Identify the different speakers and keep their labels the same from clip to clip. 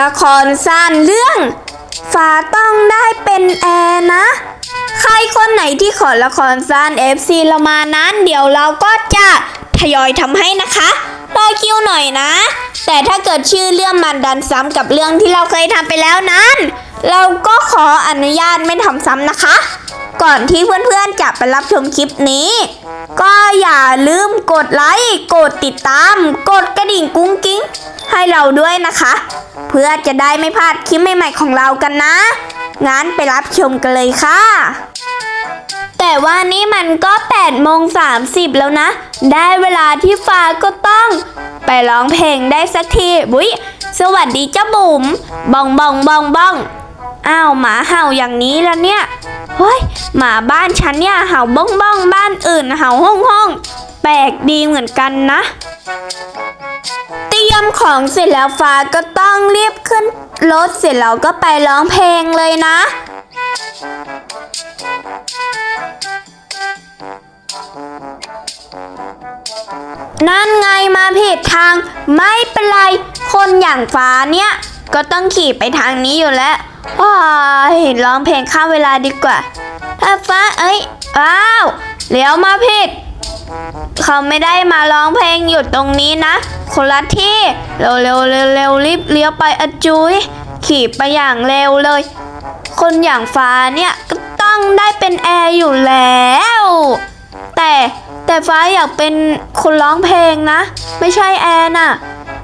Speaker 1: ละครสั้นเรื่องฟ้าต้องได้เป็นแอร์นะ ใครคนไหนที่ขอละครสั้น FC เรามานั้น เดี๋ยวเราก็จะทยอยทำให้นะคะรอคิวหน่อยนะ แต่ถ้าเกิดชื่อเรื่องมันดันซ้ำกับเรื่องที่เราเคยทำไปแล้วนั้น เราก็ขออนุญาตไม่ทำซ้ำนะคะ ก่อนที่เพื่อนๆจะไปรับชมคลิปนี้ ก็อย่าลืมกดไลค์ กดติดตาม กดกระดิ่งกุ้งกิ้ง ให้เราด้วยนะคะ เพื่อจะได้ไม่พลาดคลิปใหม่ๆของเรากันนะ งั้นไปรับชมกันเลยค่ะ แต่ว่านี่มันก็8โมง30 แล้วนะ ได้เวลาที่ฟ้าก็ต้อง ไปร้องเพลงได้สักทีบุยสวัสดีเจ้าบุ๋มบองบองบองบองอ้าวหมาเห่าอย่างนี้แล้วเนี่ยเฮ้ยหมาบ้านฉันเนี่ยเห่าบ้องบ้องบ้านอื่นเห่าห้องห้องแปลกดีเหมือนกันนะ เตรียมของเสร็จแล้วฟ้าก็ต้องรีบขึ้นรถเสร็จแล้วก็ไปร้องเพลงเลยนะ นั่นไงมาผิดทางไม่เป็นไร คนอย่างฟ้าเนี่ย ก็ต้องขี่ไปทางนี้อยู่แล้วว้ายร้องเพลงข้ามเวลาดีกว่า ถ้าฟ้าเอ้ยอ้าวเลี้ยวมาผิด เขาไม่ได้มาร้องเพลงอยู่ตรงนี้นะ คนละที่ เร็วเร็วเร็วเร็วรีบเลี้ยวไปอจุยขี่ไปอย่างเร็วเลย คนอย่างฟ้าเนี่ยก็ต้องได้เป็นแอร์อยู่แล้ว แต่แต่ฟ้าอยากเป็นคนร้องเพลงนะ ไม่ใช่แอร์น่ะ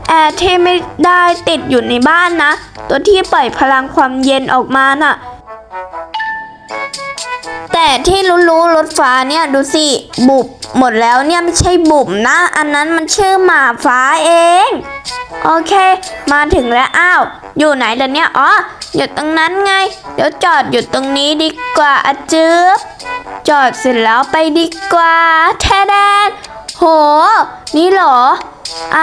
Speaker 1: แอร์ที่ไม่ได้ติดอยู่ในบ้านนะ ตัวที่ปล่อยพลังความเย็นออกมาน่ะ แต่ที่รู้ๆรถฟ้าเนี่ยดูสิ บุบหมดแล้วเนี่ยไม่ใช่บุ๋มนะ อันนั้นมันชื่อหมาฟ้าเอง โอเค มาถึงแล้วอ้าว อยู่ไหนล่ะเนี่ยอ๋ออยู่ตรงนั้นไง เดี๋ยวจอดอยู่ตรงนี้ดีกว่าอจืบจอดเสร็จแล้วไปดีกว่าแท้แดนโห นี่เหรอ ไอ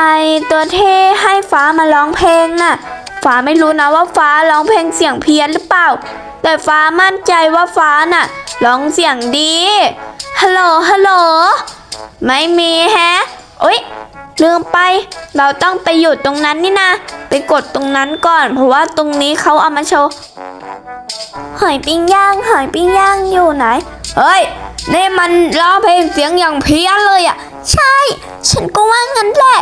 Speaker 1: ตัวเท่ให้ฟ้ามาร้องเพลงน่ะ ฟ้าไม่รู้นะว่าฟ้าร้องเพลงเสียงเพี้ยนหรือเปล่า แต่ฟ้ามั่นใจว่าฟ้าน่ะร้องเสียงดี ฮัลโหล ฮัลโหล ไม่มีแฮะโอ๊ยลืมไป เราต้องไปหยุดตรงนั้นนี่นะ ไปกดตรงนั้นก่อน เพราะว่าตรงนี้เขาเอามาโชว์ หอยปิ้งย่าง หอยปิ้งย่างอยู่ไหน เฮ้ย นี่มันร้องเพลงเสียงอย่างเพี้ยนเลยอะ ใช่ ฉันก็ว่างั้นแหละ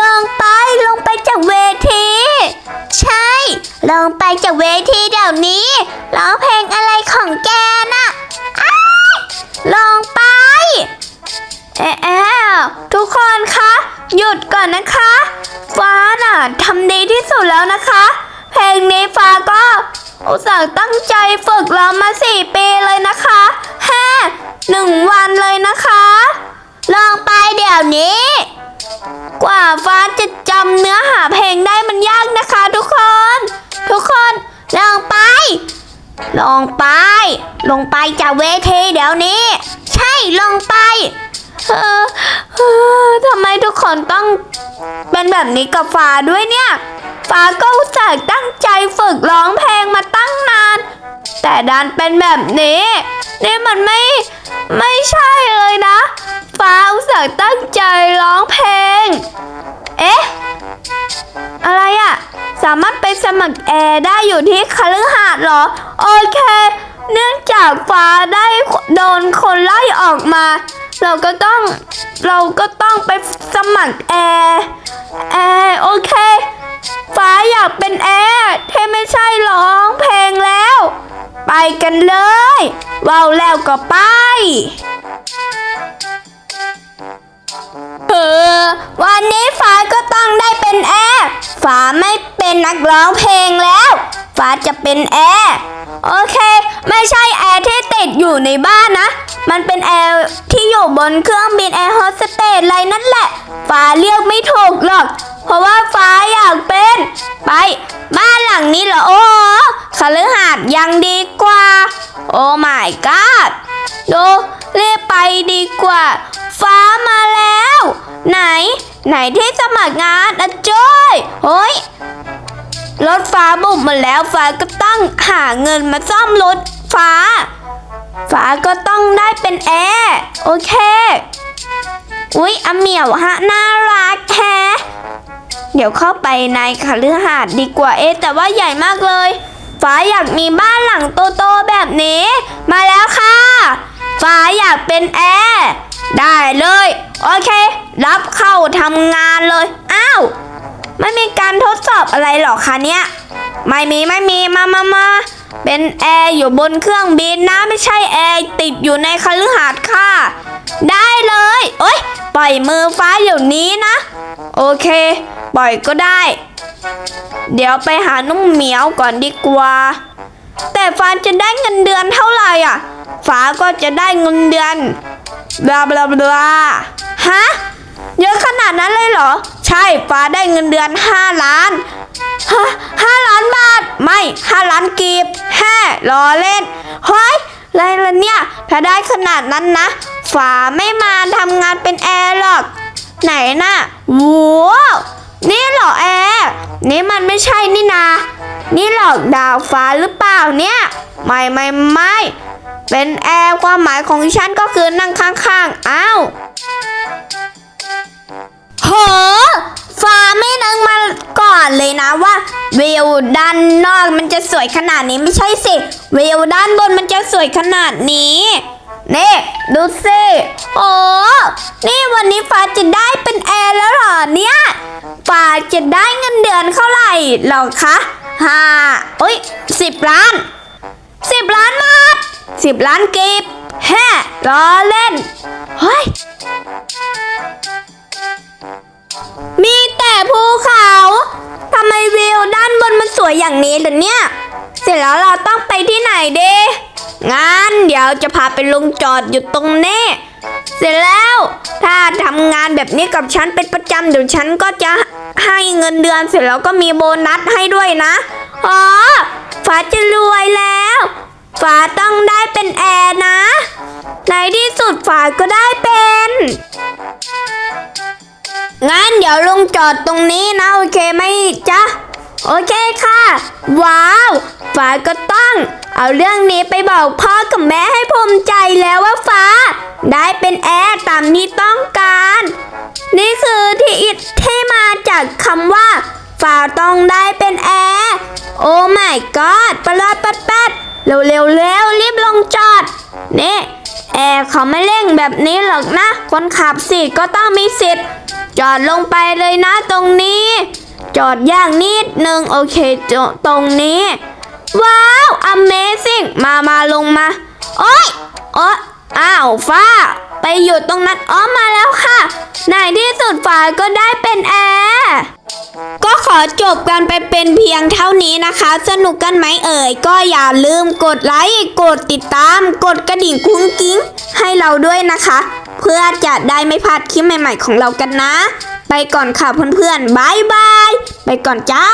Speaker 1: ลงไปลงไปจากเวที ใช่ ลงไปจากเวทีเดี๋ยวนี้ร้องเพลงอะไรของแกน่ะอ้ายลงไปเอ๊ะแอ้วทุกคนคะ หยุดก่อนนะคะ ฟ้าน่ะทำดีที่สุดแล้วนะคะ เพลงนี้ฟ้าก็อุตส่าห์ตั้งใจฝึกร้องมาสี่ปีเลยนะคะแค่หนึ่งวันเลยนะคะ ลองไปเดี๋ยวนี้ ฟ้าจะจำเนื้อหาเพลงได้มันยากนะคะทุกคน ทุกคนลองไป ลองไป ลงไปจากเวทีเดี๋ยวนี้ ใช่ลงไปเออเออทำไมทุกคนต้องเป็นแบบนี้กับฟ้าด้วยเนี่ย ฟ้าก็อุตส่าห์ตั้งใจฝึกร้องเพลงมาตั้งนาน แต่ดันเป็นแบบนี้นี่มันไม่ไม่ใช่เลยนะ ฟ้าอุตส่าห์ตั้งใจร้องเพลง เอ๊ะ อะไรอะสามารถไปสมัครแอร์ได้อยู่ที่คฤหาสน์เหรอ โอเค เนื่องจากฟ้าได้โดนคนไล่ออกมา เราก็ต้องเราก็ต้องไปสมัครแอร์แอร์โอเค ฟ้าอยากเป็นแอร์เท่ไม่ใช่ร้องเพลงแล้ว ไปกันเลยว้าวแล้วก็ไป นักร้องเพลงแล้ว ฟ้าจะเป็นแอร์โอเค ไม่ใช่แอร์ที่ติดอยู่ในบ้านนะ มันเป็นแอร์ที่อยู่บนเครื่องบินแอร์โฮสเตสอะไรนั่นแหละ ฟ้าเรียกไม่ถูกหรอก เพราะว่าฟ้าอยากเป็น ไปบ้านหลังนี้เหรอ โอ้คฤหาสน์ยังดีกว่า โอ้ my god ดูเรีบไปดีกว่า ฟ้ามาแล้ว ไหน ไหนที่สมัครงานอะจ้อยโอ้ย รถฟ้าบุบมดแล้วฟ้าก็ต้องหาเงินมาซ่อมรถฟ้า ฟ้าก็ต้องได้เป็นแอร์โอเค อุ๊ยอเหมียวฮะน่ารักแฮะเดี๋ยวเข้าไปในคฤหาสน์ดีกว่าเอ๊แต่ว่าใหญ่มากเลย ฟ้าอยากมีบ้านหลังโตๆแบบนี้ มาแล้วค่ะ ฟ้าอยากเป็นแอร์ได้เลย โอเค รับเข้าทำงานเลยอ้า ไม่มีการทดสอบอะไรหรอคะเนี่ย ไม่มีไม่มีมามามาเป็นแอร์อยู่บนเครื่องบินนะไม่ใช่แอร์ติดอยู่ในคฤหาสน์ค่ะ ได้เลยโอ้ยปล่อยมือฟ้าเดี๋ยวนี้นะ โอเค ปล่อยก็ได้ เดี๋ยวไปหานุ่มเหมียวก่อนดีกว่า แต่ฟ้าจะได้เงินเดือนเท่าไหร่อะ ฟ้าก็จะได้เงินเดือนบลาบลาบลาฮะ เยอะขนาดนั้นเลยเหรอ ใช่ฟ้าได้เงินเดือน 5 ล้านฮะห้าล้านบาท ไม่ห้าล้านกีบแฮ่ล้อเล่นเฮ้ยอะไรล่ะเนี่ยถ้าได้ขนาดนั้นนะฝาไม่มาทำงานเป็นแอร์หรอก ไหนน่ะว้าวนี่เหรอแอร์นี่มันไม่ใช่นี่นา นี่หลอกดาวฟ้าหรือเปล่าเนี่ย ไม่ไม่ไม่เป็นแอร์ความหมายของฉันก็คือนั่งข้างๆอ้าว โหฟ้าไม่นึกมาก่อนเลยนะว่าวิวด้านนอกมันจะสวยขนาดนี้ไม่ใช่สิวิวด้านบนมันจะสวยขนาดนี้นี่ดูสิโอ้นี่วันนี้ฟ้าจะได้เป็นแอร์แล้วเหรอเนี่ยฟ้าจะได้เงินเดือนเท่าไหร่หรอคะห้าเอ้ยสิบล้านสิบล้านบาสิบล้านกีบแฮ่ล้อเล่นเฮ้ย มีแต่ภูเขาทำไมวิวด้านบนมันสวยอย่างนี้ล่ะเนี่ย เสร็จแล้วเราต้องไปที่ไหนเด้งั้นเดี๋ยวจะพาไปลงจอดอยู่ตรงนี้ เสร็จแล้ว ถ้าทำงานแบบนี้กับฉันเป็นประจำเดี๋ยวฉันก็จะให้เงินเดือนเสร็จแล้วก็มีโบนัสให้ด้วยนะอ๋อฟ้าจะรวยแล้วฟ้าต้องได้เป็นแอร์นะ ในที่สุดฟ้าก็ได้เป็น งั้นเดี๋ยวลงจอดตรงนี้นะโอเคไหมจ๊ะ โอเคค่ะ ว้าวฟ้าก็ต้อง เอาเรื่องนี้ไปบอกพ่อกับแม่ให้ภูมิใจแล้วว่าฟ้า ได้เป็นแอร์ตามที่ต้องการ นี่คือที่อิทที่มาจากคำว่าฟ้าต้องได้เป็นแอร์โอ้ my god ปลาดปัดปัดเร็วเร็วเร็วรีบลงจอดนี่แอร์เขาไม่เร่งแบบนี้หรอกนะ คนขับสิก็ต้องมีสิทธิ์ จอดลงไปเลยนะตรงนี้ จอดอย่างนิดนึงโอเคจตรงนี้ ว้าว Amazing มามาลงมา โอ๊ยโอ๊ยอ้าวฟ้า ไปอยู่ตรงนั้นอ๋อมาแล้วค่ะในที่สุดฟ้าก็ได้เป็นแอร์ก็ขอจบกันไปเป็นเพียงเท่านี้นะคะ สนุกกันไหมเอ่ย ก็อย่าลืมกดไลค์ กดติดตาม กดกระดิ่งคุ้งกิ้ง ให้เราด้วยนะคะ เพื่อจะได้ไม่พลาดคลิปใหม่ ๆ ของเรากันนะ ไปก่อนค่ะเพื่อนๆบายบาย ไปก่อนจ้า